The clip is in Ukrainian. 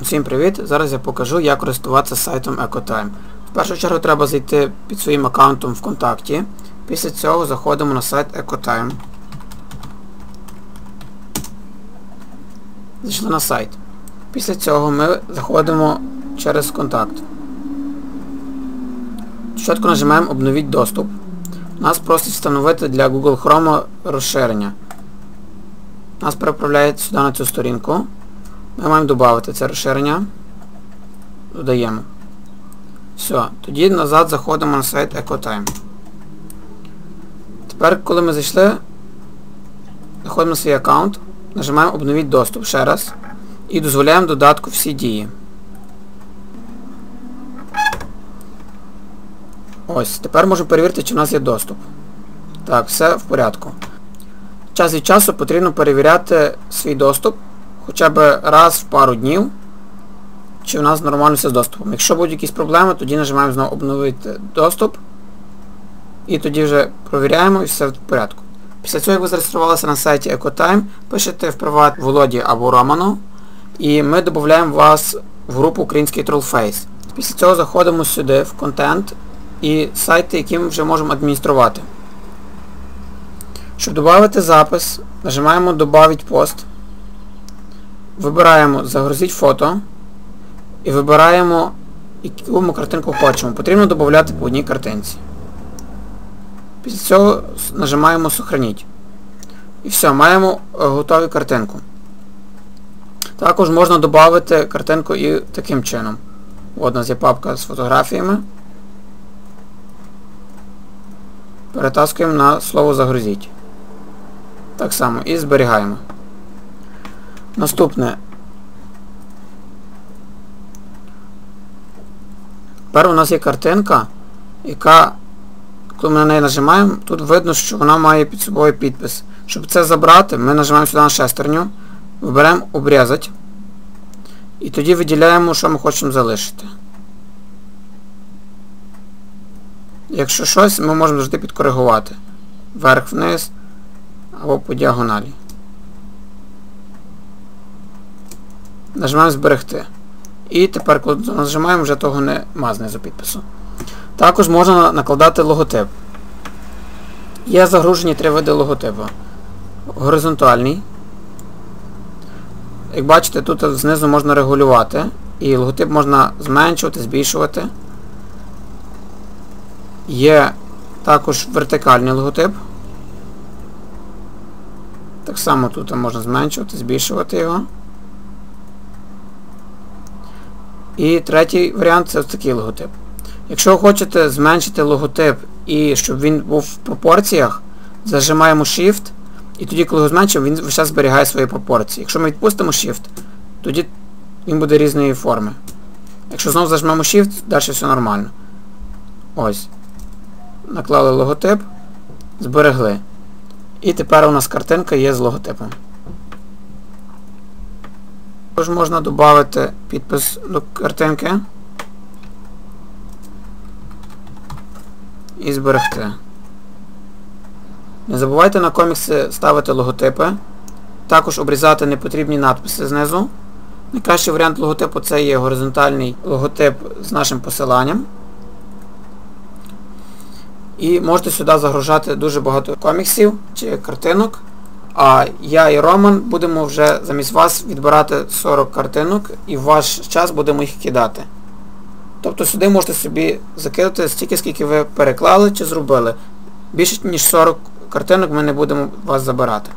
Всім привіт! Зараз я покажу, як користуватися сайтом EcoTime. В першу чергу треба зайти під своїм аккаунтом ВКонтакті. Після цього заходимо на сайт EcoTime. Зайшли на сайт. Після цього ми заходимо через контакт. Спочатку нажимаємо Обновіть доступ. Нас просить встановити для Google Chrome розширення. Нас переправляє сюди на цю сторінку. Ми маємо додати це розширення. Додаємо. Все. Тоді назад заходимо на сайт EcoTime. Тепер, коли ми зайшли, заходимо на свій аккаунт, нажимаємо Обновіть доступ ще раз і дозволяємо додатку всі дії. Ось, тепер можемо перевірити, чи в нас є доступ. Так, все в порядку. Час від часу потрібно перевіряти свій доступ хоча б раз в пару днів, чи у нас нормально все з доступом. Якщо будуть якісь проблеми, тоді нажимаємо знову обновити доступ. І тоді вже провіряємо і все в порядку. Після цього, як ви зареєструвалися на сайті EcoTime, пишете в приват Володі або Роману, і ми додаємо вас в групу Український Trollface. Після цього заходимо сюди, в контент і сайти, які ми вже можемо адмініструвати. Щоб додати запис, нажимаємо Добавить пост. Вибираємо Загрузіть фото і вибираємо, яку ми картинку хочемо. Потрібно додати по одній картинці. Після цього нажимаємо Сохраніть. І все, маємо готову картинку. Також можна додати картинку і таким чином. От у є папка з фотографіями. Перетаскуємо на слово Загрузіть. Так само і зберігаємо. Наступне. Тепер у нас є картинка, яка, коли ми на неї нажимаємо, тут видно, що вона має під собою підпис. Щоб це забрати, ми нажимаємо сюди на шестерню, виберемо обрізати. І тоді виділяємо, що ми хочемо залишити. Якщо щось, ми можемо завжди підкоригувати. Вверх-вниз або по діагоналі. Нажимаємо зберегти. І тепер, коли нажимаємо, вже того нема знизу підпису. Також можна накладати логотип. Є загружені три види логотипу. Горизонтальний. Як бачите, тут знизу можна регулювати. І логотип можна зменшувати, збільшувати. Є також вертикальний логотип. Так само тут можна зменшувати, збільшувати його. І третій варіант це ось такий логотип. Якщо ви хочете зменшити логотип і щоб він був в пропорціях, зажимаємо Shift, і тоді, коли його зменшимо, він весь зберігає свої пропорції. Якщо ми відпустимо Shift, тоді він буде різної форми. Якщо знову зажмемо Shift, далі все нормально. Ось. Наклали логотип, зберегли. І тепер у нас картинка є з логотипом. Також можна додати підпис до картинки і зберегти. Не забувайте на комікси ставити логотипи, також обрізати непотрібні надписи знизу. Найкращий варіант логотипу це є горизонтальний логотип з нашим посиланням. І можете сюди загружати дуже багато коміксів чи картинок. А я і Роман будемо вже замість вас відбирати 40 картинок і в ваш час будемо їх кидати. Тобто сюди можете собі закидати стільки, скільки ви переклали чи зробили. Більше ніж 40 картинок ми не будемо вас забирати.